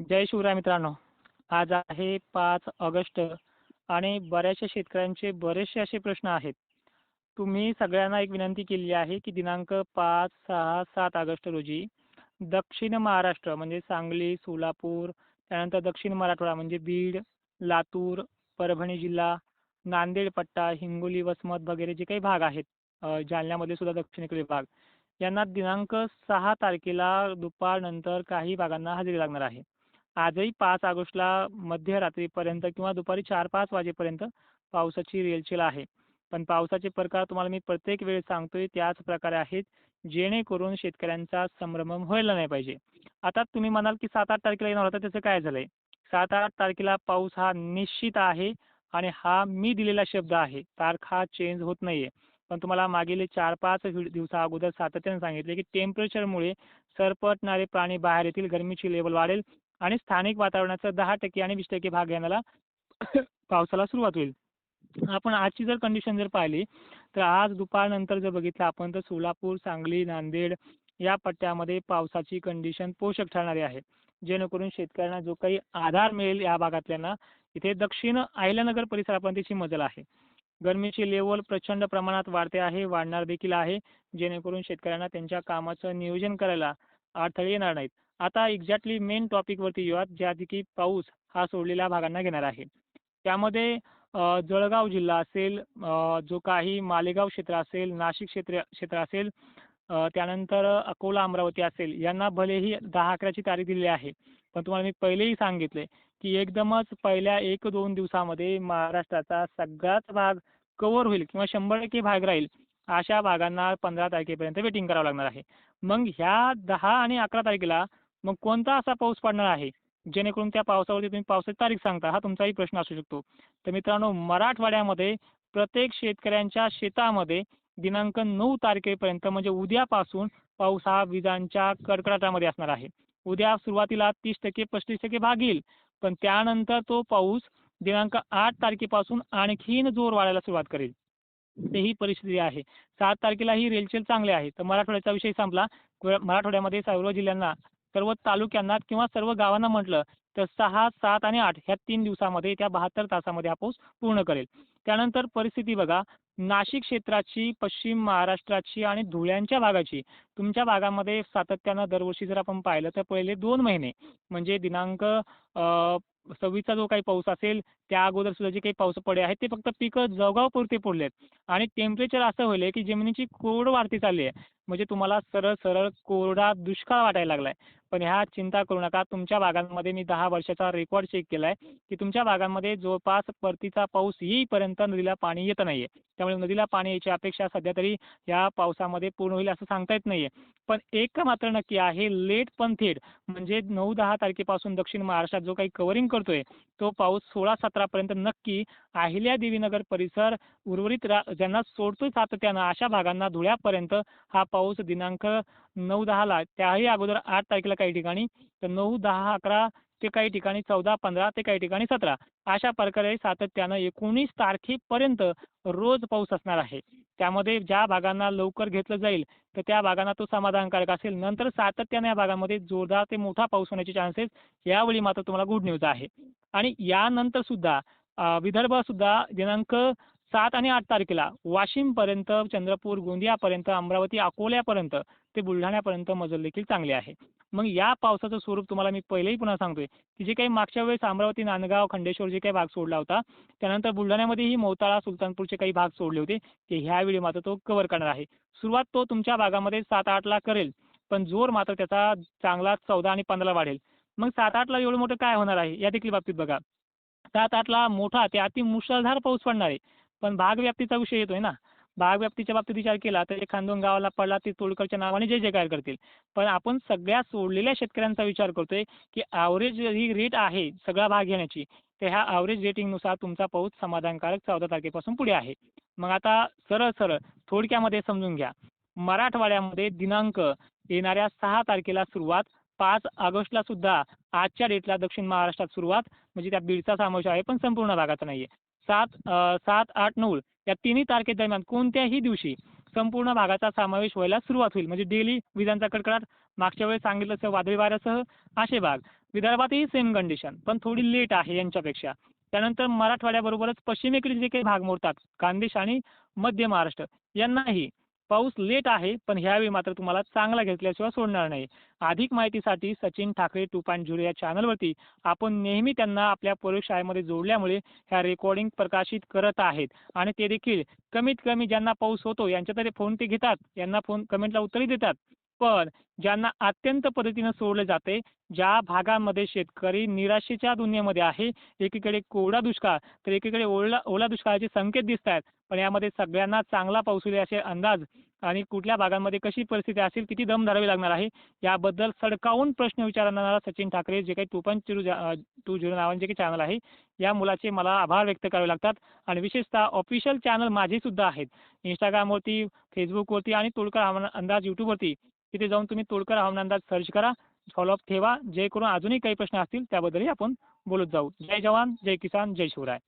जय शिवराय मित्रांनो. आज आहे पाच ऑगस्ट आणि बऱ्याचशा शेतकऱ्यांचे बरेचसे असे प्रश्न आहेत. तुम्ही सगळ्यांना एक विनंती केलेली आहे की दिनांक पाच सहा सात ऑगस्ट रोजी दक्षिण महाराष्ट्र म्हणजे सांगली सोलापूर त्यानंतर दक्षिण मराठवाडा म्हणजे बीड लातूर परभणी जिल्हा नांदेड पट्टा हिंगोली वसमत वगैरे जे काही भाग आहेत जालन्यामध्ये सुद्धा दक्षिणेकडील भाग यांना दिनांक सहा तारखेला दुपारनंतर काही भागांना हजेरी लागणार आहे. आजही पाच ऑगस्टला मध्यरात्रीपर्यंत किंवा दुपारी चार पाच वाजेपर्यंत पावसाची रेलचेल आहे. पण पावसाचे प्रकार तुम्हाला मी प्रत्येक वेळेस सांगतोय त्याच प्रकारे आहेत जेणेकरून शेतकऱ्यांचा संभ्रम व्हायला नाही पाहिजे. आता तुम्ही म्हणाल की सात आठ तारखेला येणार होता त्याचं काय झालंय? सात आठ तारखेला पाऊस हा निश्चित आहे आणि हा मी दिलेला शब्द आहे. तारखा चेंज होत नाहीये. पण तुम्हाला मागील चार पाच दिवसा अगोदर सातत्याने सांगितले की टेम्परेचरमुळे सरपटणारे प्राणी बाहेर येतील गरमीची लेवल वाढेल आणि स्थानिक वातावरणाचा दहा टक्के आणि वीस टक्के भाग घेण्याला पावसाला सुरुवात होईल. आपण आजची जर कंडिशन जर पाहिली तर आज दुपारनंतर जर बघितलं आपण तर सोलापूर सांगली नांदेड या पट्ट्यामध्ये पावसाची कंडिशन पोषक ठरणारी आहे. जेणेकरून शेतकऱ्यांना जो काही आधार मिळेल या भागातल्यांना इथे दक्षिण अहिल्यानगर परिसरापर्यंत तिची मजल आहे. गरमीची लेवल प्रचंड प्रमाणात वाढते आहे वाढणार देखील आहे जेणेकरून शेतकऱ्यांना त्यांच्या कामाचं नियोजन करायला अडथळे येणार नाहीत. आता एक्झॅक्टली मेन टॉपिकवरती येऊयात ज्या की पाऊस हा सोडलेल्या भागांना घेणार आहे. त्यामध्ये जळगाव जिल्हा असेल जो काही मालेगाव क्षेत्र असेल नाशिक क्षेत्र क्षेत्र असेल त्यानंतर अकोला अमरावती असेल यांना भलेही दहा अकराची तारीख दिलेली आहे. पण तुम्हाला मी पहिलेही सांगितले की एकदमच पहिल्या एक दोन दिवसामध्ये महाराष्ट्राचा सगळाच भाग कव्हर होईल किंवा शंभर टक्के भाग राहील अशा भागांना पंधरा तारखेपर्यंत वेटिंग करावं लागणार आहे. मग ह्या दहा आणि अकरा तारखेला मग कोणता असा पाऊस पडणार आहे? जेणेकरून त्या पावसावरती तुम्ही पावसाची तारीख सांगता हा तुमचाही प्रश्न असू शकतो. तर मित्रांनो मराठवाड्यामध्ये प्रत्येक शेतकऱ्यांच्या शेतामध्ये दिनांक नऊ तारखेपर्यंत म्हणजे उद्यापासून पाऊस हा विजांच्या कडकडाटामध्ये असणार आहे. उद्या सुरुवातीला तीस टक्के पस्तीस टक्के भाग येईल पण त्यानंतर तो पाऊस दिनांक आठ तारखेपासून आणखीन जोर वाढायला सुरुवात करेल. ते ही परिस्थिती आहे. सात तारखेला ही रेलचेल चांगले आहे. तर मराठवाड्याचा विषय संपला. मराठवाड्यामध्ये सर्व जिल्ह्यांना सर्व तालुक्यांना किंवा सर्व गावांना म्हटलं तर सहा सात आणि आठ ह्या तीन दिवसामध्ये त्या बहात्तर तासामध्ये हा पाऊस पूर्ण करेल. त्यानंतर परिस्थिती बघा. नाशिक क्षेत्राची पश्चिम महाराष्ट्राची आणि धुळ्यांच्या भागाची. तुमच्या भागामध्ये सातत्यानं दरवर्षी जर आपण पाहिलं तर पहिले दोन महिने म्हणजे दिनांक सव्वीसचा जो काही पाऊस असेल त्या अगोदर सुद्धा जे काही पाऊस पडे आहेत ते फक्त पिकं जळगावपुरते पडलेत. आणि टेम्परेचर असं होईल की जमिनीची कोरड वाढती चालली आहे. म्हणजे तुम्हाला सरळ सरळ कोरडा दुष्काळ वाटायला लागलाय. पण ह्या चिंता करू नका. तुमच्या भागांमध्ये मी दहा वर्षाचा रेकॉर्ड चेक केलाय की तुमच्या भागांमध्ये जवळपास परतीचा पाऊस येईपर्यंत नदीला पाणी येत नाहीये. त्यामुळे नदीला पाणी यायची अपेक्षा सध्या तरी या पावसामध्ये पूर्ण होईल असं सांगता येत नाहीये. पण एक मात्र नक्की आहे लेट पण थेट म्हणजे नऊ दहा तारखेपासून दक्षिण महाराष्ट्रात जो काही कव्हरिंग करतोय तो पाऊस सोळा सतरापर्यंत नक्की अहिल्यादेवीनगर परिसर उर्वरित रा ज्यांना सोडतोय सातत्यानं अशा भागांना धुळ्यापर्यंत हा पाऊस दिनांक नऊ दहाला त्याही अगोदर आठ तारखेला काही ठिकाणी तर नऊ दहा अकरा ते काही ठिकाणी चौदा पंधरा ते काही ठिकाणी सतरा. अशा प्रकारे सातत्यानं एकोणीस तारखेपर्यंत रोज पाऊस असणार आहे. त्यामध्ये ज्या भागांना लवकर घेतलं जाईल तर त्या भागांना तो समाधानकारक असेल. नंतर सातत्याने या भागामध्ये जोरदार ते मोठा पाऊस होण्याचे चान्सेस यावेळी मात्र तुम्हाला गुड न्यूज आहे. आणि यानंतर सुद्धा विदर्भ सुद्धा दिनांक सात आणि आठ तारखेला वाशिमपर्यंत चंद्रपूर गोंदियापर्यंत अमरावती अकोल्यापर्यंत ते बुलढाण्यापर्यंत मजल देखील चांगली आहे. मग या पावसाचं स्वरूप तुम्हाला मी पहिलेही पुन्हा सांगतोय की जे काही मागच्या वेळेस अमरावती नांदगाव खंडेश्वर जे काही भाग सोडला होता त्यानंतर बुलढाण्यामध्येही मोताळा सुलतानपूरचे काही भाग सोडले होते ते ह्यावेळी मात्र तो कव्हर करणार आहे. सुरुवात तो तुमच्या भागामध्ये सात आठला करेल पण जोर मात्र त्याचा चांगला चौदा आणि पंधरा वाढेल. मग सात आठला एवढं मोठं काय होणार आहे या देखील बाबतीत बघा. सात आठला मोठा ते अति मुसळधार पाऊस पडणार आहे पण भागव्याप्तीचा विषय येतोय ना. भागव्याप्तीच्या बाबतीत विचार केला तर एक गावाला पडला ते तोडकरच्या नावाने जे जे काय करतील. पण आपण सगळ्या सोडलेल्या शेतकऱ्यांचा विचार करतोय की ॲव्हरेज ही रेट आहे सगळा भाग घेण्याची तर ह्या ॲव्हरेज रेटिंगनुसार तुमचा पाऊस समाधानकारक चौदा तारखेपासून पुढे आहे. मग आता सरळ सरळ थोडक्यामध्ये समजून घ्या. मराठवाड्यामध्ये दिनांक येणाऱ्या सहा तारखेला सुरुवात पाच ऑगस्टला सुद्धा आजच्या डेटला दक्षिण महाराष्ट्रात सुरुवात म्हणजे त्या बीडचा समावेश आहे पण संपूर्ण भागाचा नाही आहे सात सात आठ नऊ या तिन्ही तारखेदरम्यान कोणत्याही दिवशी संपूर्ण भागाचा समावेश व्हायला सुरुवात होईल. म्हणजे डेली विजांचा कडकडाट मागच्या वेळेस सांगितलं असं वादळी वाऱ्यासह असे भाग. विदर्भातही सेम कंडिशन पण थोडी लेट आहे यांच्यापेक्षा. त्यानंतर मराठवाड्याबरोबरच पश्चिमेकडील जे काही भाग मोडतात खानदेश आणि मध्य महाराष्ट्र यांनाही पाऊस लेट आहे पण ह्यावेळी मात्र तुम्हाला चांगला घेतल्याशिवाय सोडणार नाही. अधिक माहितीसाठी Sachin Thackeray two point zero या चॅनलवरती आपण नेहमी त्यांना आपल्या प्रयोगशाळेमध्ये जोडल्यामुळे ह्या रेकॉर्डिंग प्रकाशित करत आहेत. आणि ते देखील कमीत कमी ज्यांना पाऊस होतो यांच्या तरी फोन ते घेतात. यांना फोन कमेंटला उत्तरही देतात. पण ज्यांना अत्यंत पद्धतीनं सोडले जाते ज्या भागामध्ये शेतकरी निराशेच्या दुनियेमध्ये आहे एकीकडे कोरडा दुष्काळ तर एकीकडे ओला ओला दुष्काळाचे संकेत दिसत आहेत पण यामध्ये सगळ्यांना चांगला पाऊस होईल असे अंदाज आणि कुठल्या भागांमध्ये कशी परिस्थिती असेल किती दम धरावी लागणार आहे याबद्दल सडकावून प्रश्न विचारणारा सचिन ठाकरे जे काही two point zero two zero नावाने जे काही चॅनल आहे या मुलाचे मला आभार व्यक्त करावे लागतात. आणि विशेषतः ऑफिशियल चॅनल माझे सुद्धा आहेत. इंस्टाग्रामवरती फेसबुकवरती आणि तोडकर हवामान अंदाज यूट्यूबवरती तिथे जाऊन तुम्ही तोडकर हवामान अंदाज सर्च करा फॉलोअप ठेवा जे करून अजूनही काही प्रश्न असतील त्याबद्दलही आपण बोलत जाऊ. जय जवान जय किसान जय शिवराय.